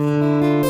Hello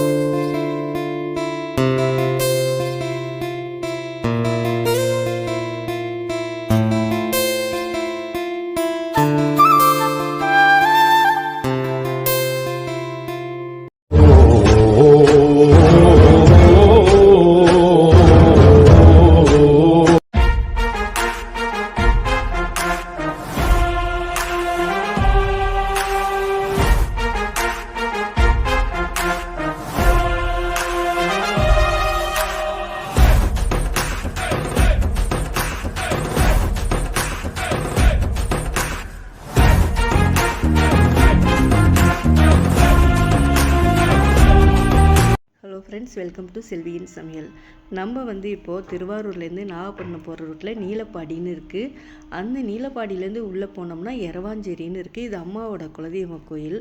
friends welcome to செல்வியின் சமையல் நம்ம வந்து இப்போது திருவாரூர்லேருந்து நாகப்பட்டினம் போகிற ரூட்டில் நீலப்பாடின்னு இருக்குது அந்த நீலப்பாடியிலேருந்து உள்ளே போனோம்னா எரவாஞ்சேரின்னு இருக்குது இது அம்மாவோட குலதெய்வ கோயில்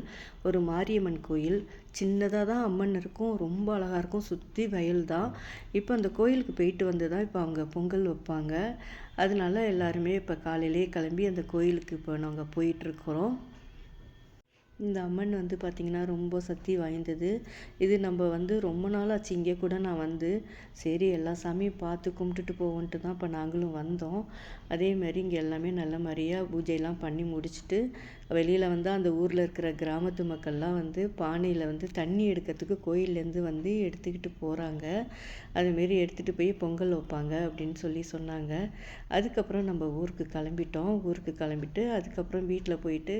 ஒரு மாரியம்மன் கோயில். சின்னதாக தான் அம்மன் இருக்கும் ரொம்ப அழகாக இருக்கும் சுற்றி வயல் தான். இப்போ அந்த கோயிலுக்கு போயிட்டு வந்து தான் இப்போ அவங்க பொங்கல் வைப்பாங்க. அதனால எல்லாருமே இப்போ காலையிலேயே கிளம்பி அந்த கோயிலுக்கு இப்போ நாங்கள் போயிட்டுருக்குறோம் இந்த அம்மன் வந்து பார்த்திங்கன்னா ரொம்ப சக்தி வாய்ந்தது. இது நம்ம வந்து ரொம்ப நாள் ஆச்சு இங்கே கூட நான் வந்து. சரி எல்லா சாமியும் பார்த்து கும்பிட்டுட்டு போவோன்ட்டு தான் இப்போ நாங்களும் வந்தோம். அதே மாதிரி இங்கே எல்லாமே நல்ல மாதிரியாக பூஜையெல்லாம் பண்ணி முடிச்சுட்டு வெளியில் வந்து அந்த ஊரில் இருக்கிற கிராமத்து மக்கள்லாம் வந்து பானையில் வந்து தண்ணி எடுக்கிறதுக்கு கோயிலேருந்து வந்து எடுத்துக்கிட்டு போகிறாங்க அதுமாரி எடுத்துகிட்டு போய் பொங்கல் வைப்பாங்க அப்படின்னு சொல்லி சொன்னாங்க. அதுக்கப்புறம் நம்ம ஊருக்கு கிளம்பிட்டோம். ஊருக்கு கிளம்பிட்டு அதுக்கப்புறம் வீட்டில் போயிட்டு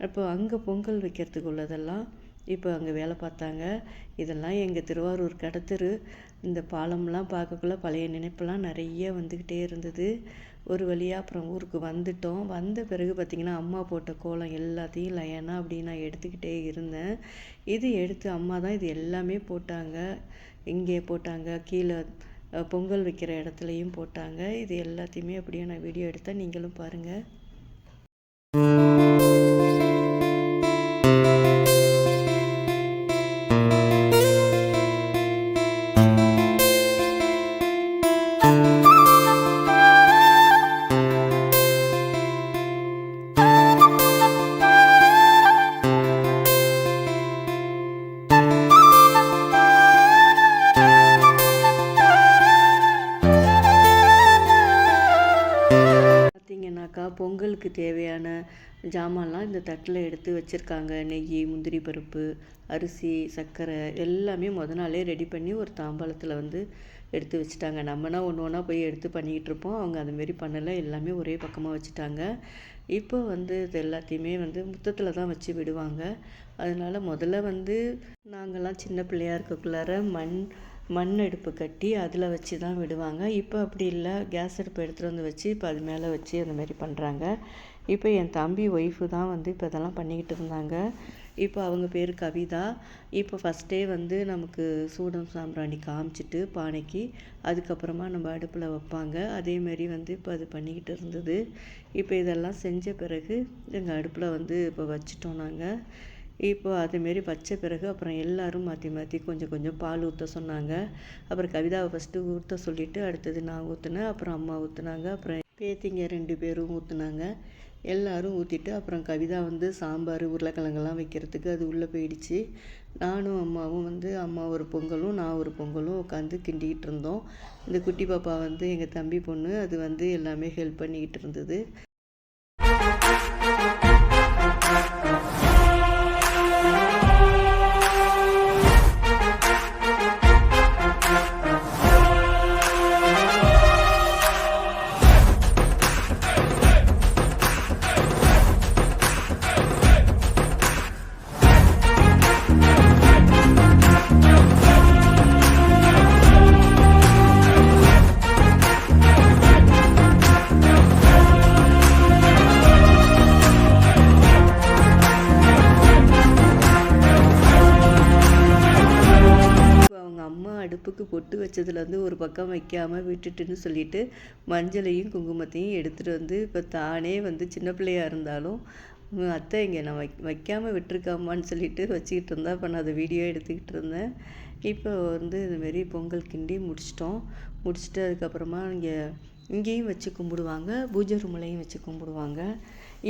அப்போ அங்கே பொங்கல் வைக்கிறதுக்கு உள்ளதெல்லாம் இப்போ அங்கே வேலை பார்த்தாங்க. இதெல்லாம் எங்கள் திருவாரூர் கடத்தெரு. இந்த பாலம்லாம் பார்க்கக்குள்ள பழைய நினைப்பெல்லாம் நிறைய வந்துக்கிட்டே இருந்தது. ஒரு வழியாக அப்புறம் ஊருக்கு வந்துட்டோம். வந்த பிறகு பார்த்திங்கன்னா அம்மா போட்ட கோலம் எல்லாத்தையும் லயனாக அப்படி நான் எடுத்துக்கிட்டே இருந்தேன். இது எடுத்து அம்மா தான் இது எல்லாமே போட்டாங்க. இங்கே போட்டாங்க. கீழே பொங்கல் வைக்கிற இடத்துலையும் போட்டாங்க. இது எல்லாத்தையுமே அப்படியே நான் வீடியோ எடுத்தேன். நீங்களும் பாருங்கள் பொங்கலுக்கு தேவையான ஜாமான்லாம் இந்த தட்டில் எடுத்து வச்சுருக்காங்க. நெய் முந்திரி பருப்பு அரிசி சர்க்கரை எல்லாமே முத நாளே ரெடி பண்ணி ஒரு தாம்பாளத்தில் வந்து எடுத்து வச்சுட்டாங்க. நம்மனா ஒன்று ஒன்றா போய் எடுத்து பண்ணிக்கிட்டு இருப்போம். அவங்க அதுமாரி பண்ணலை. எல்லாமே ஒரே பக்கமாக வச்சுட்டாங்க. இப்போ வந்து இது எல்லாத்தையுமே வந்து முத்தத்தில் தான் வச்சு விடுவாங்க. அதனால முதல்ல வந்து நாங்கள்லாம் சின்ன பிள்ளையாக இருக்கக்குள்ளார மண் மண் அடுப்பு கட்டி அதில் வச்சு தான் விடுவாங்க. இப்போ அப்படி இல்லை. கேஸ் அடுப்பு எடுத்துகிட்டு வந்து வச்சு இப்போ அது மேலே வச்சு அந்த மாதிரி பண்ணுறாங்க இப்போ என் தம்பி ஒய்ஃபு தான் வந்து இப்போ இதெல்லாம் பண்ணிக்கிட்டு இருந்தாங்க. இப்போ அவங்க பேர் கவிதா. இப்போ ஃபஸ்ட்டே வந்து நமக்கு சூடம் சாம்பிராணி காமிச்சிட்டு பானைக்கு அதுக்கப்புறமா நம்ம அடுப்பில் வைப்பாங்க. அதேமாரி வந்து இப்போ அது பண்ணிக்கிட்டு இருந்தது. இப்போ இதெல்லாம் செஞ்ச பிறகு எங்கள் அடுப்பில் வந்து இப்போ வச்சிட்டோம் நாங்கள் இப்போ அதேமாரி வச்ச பிறகு அப்புறம் எல்லாரும் மாற்றி மாற்றி கொஞ்சம் கொஞ்சம் பால் ஊற்ற சொன்னாங்க. அப்புறம் கவிதாவை ஃபஸ்ட்டு ஊற்ற சொல்லிவிட்டு அடுத்தது நான் ஊற்றினேன் அப்புறம் அம்மா ஊற்றுனாங்க அப்புறம் பேத்திங்க ரெண்டு பேரும் ஊற்றுனாங்க எல்லோரும் ஊற்றிட்டு அப்புறம் கவிதா வந்து சாம்பார் உருளைக்கிழங்கெல்லாம் வைக்கிறதுக்கு அது உள்ளே போயிடுச்சு. நானும் அம்மாவும் வந்து அம்மா ஒரு பொங்கலும் நான் ஒரு பொங்கலும் உட்காந்து கிண்டிக்கிட்டு இருந்தோம். இந்த குட்டி பாப்பா வந்து எங்கள் தம்பி பொண்ணு அது வந்து எல்லாமே ஹெல்ப் பண்ணிக்கிட்டு இருந்தது. அம்மா பொட்டு வச்சதுலேருந்து ஒரு பக்கம் வைக்காமல் விட்டுட்டுன்னு சொல்லிட்டு மஞ்சளையும் குங்குமத்தையும் எடுத்துகிட்டு வந்து இப்போ தானே வந்து சின்ன பிள்ளையா இருந்தாலும் அத்தை இங்கே நான் வை வைக்காமல் விட்டுருக்காமான்னு சொல்லிட்டு வச்சுக்கிட்டு இருந்தா இப்போ நான் அதை வீடியோ எடுத்துக்கிட்டு இருந்தேன். இப்போ வந்து இதுமாரி பொங்கல் கிண்டி முடிச்சிட்டோம். முடிச்சுட்டு அதுக்கப்புறமா இங்கே இங்கேயும் வச்சு கும்பிடுவாங்க பூஜை ரூம்லையும் வச்சு கும்பிடுவாங்க.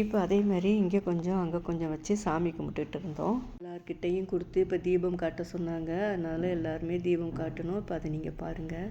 இப்போ அதே மாதிரி இங்கே கொஞ்சம் அங்கே கொஞ்சம் வச்சு சாமி கும்பிட்டுட்டு இருந்தோம். எல்லார்கிட்டேயும் கொடுத்து இப்போ தீபம் காட்ட சொன்னாங்க. அதனால் எல்லாருமே தீபம் காட்டணும். இப்போ அதை நீங்கள் பாருங்கள்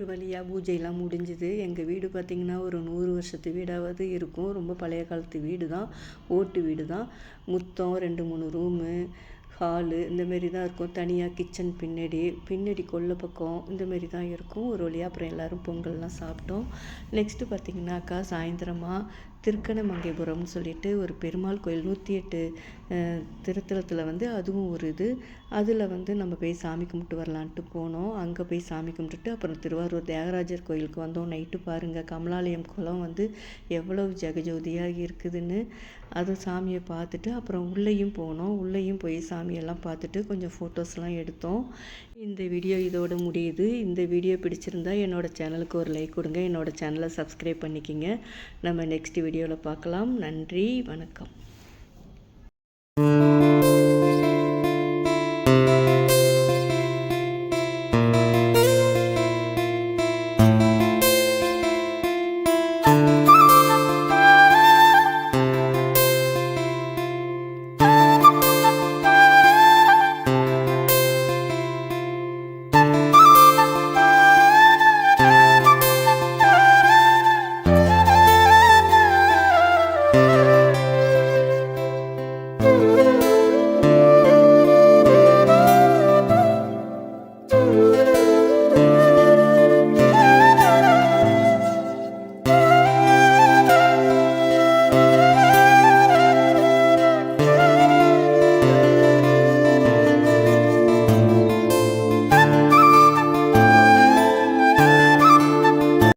ஒரு வழியாக பூஜையெல்லாம் முடிஞ்சுது. எங்கள் வீடு பார்த்திங்கன்னா ஒரு நூறு வருஷத்து வீடாவது இருக்கும். ரொம்ப பழைய காலத்து வீடு தான் ஓட்டு வீடு தான் முத்தம் ரெண்டு மூணு ரூமு ஹாலு இந்த மாரி தான் இருக்கும். தனியாக கிச்சன் பின்னாடி பின்னாடி கொல்லை பக்கம் இந்தமாரி தான் இருக்கும். ஒரு வழியாக அப்புறம் எல்லோரும் பொங்கல்லாம் சாப்பிட்டோம். நெக்ஸ்ட்டு பார்த்திங்கனாக்கா சாயந்தரமாக திருக்கணமங்கைபுரம்னு சொல்லிட்டு ஒரு பெருமாள் கோயில் நூற்றி எட்டு திருத்தலத்தில் வந்து அதுவும் ஒரு இது. அதில் வந்து நம்ம போய் சாமி கும்பிட்டு வரலான்ட்டு போனோம். அங்கே போய் சாமி கும்பிட்டுட்டு அப்புறம் திருவாரூர் தியாகராஜர் கோயிலுக்கு வந்தோம். நைட்டு பாருங்கள் கமலாலயம் குளம் வந்து எவ்வளவு ஜெகஜோதியாக இருக்குதுன்னு. அது சாமியை பார்த்துட்டு அப்புறம் உள்ளேயும் போனோம். உள்ளேயும் போய் சாமியெல்லாம் பார்த்துட்டு கொஞ்சம் ஃபோட்டோஸ்லாம் எடுத்தோம். இந்த வீடியோ இதோடு முடியுது. இந்த வீடியோ பிடிச்சிருந்தா என்னோடய சேனலுக்கு ஒரு லைக் கொடுங்க. என்னோடய சேனலை சப்ஸ்கிரைப் பண்ணிக்கிங்க. நம்ம நெக்ஸ்ட் வீடியோவில் பார்க்கலாம். நன்றி. வணக்கம்.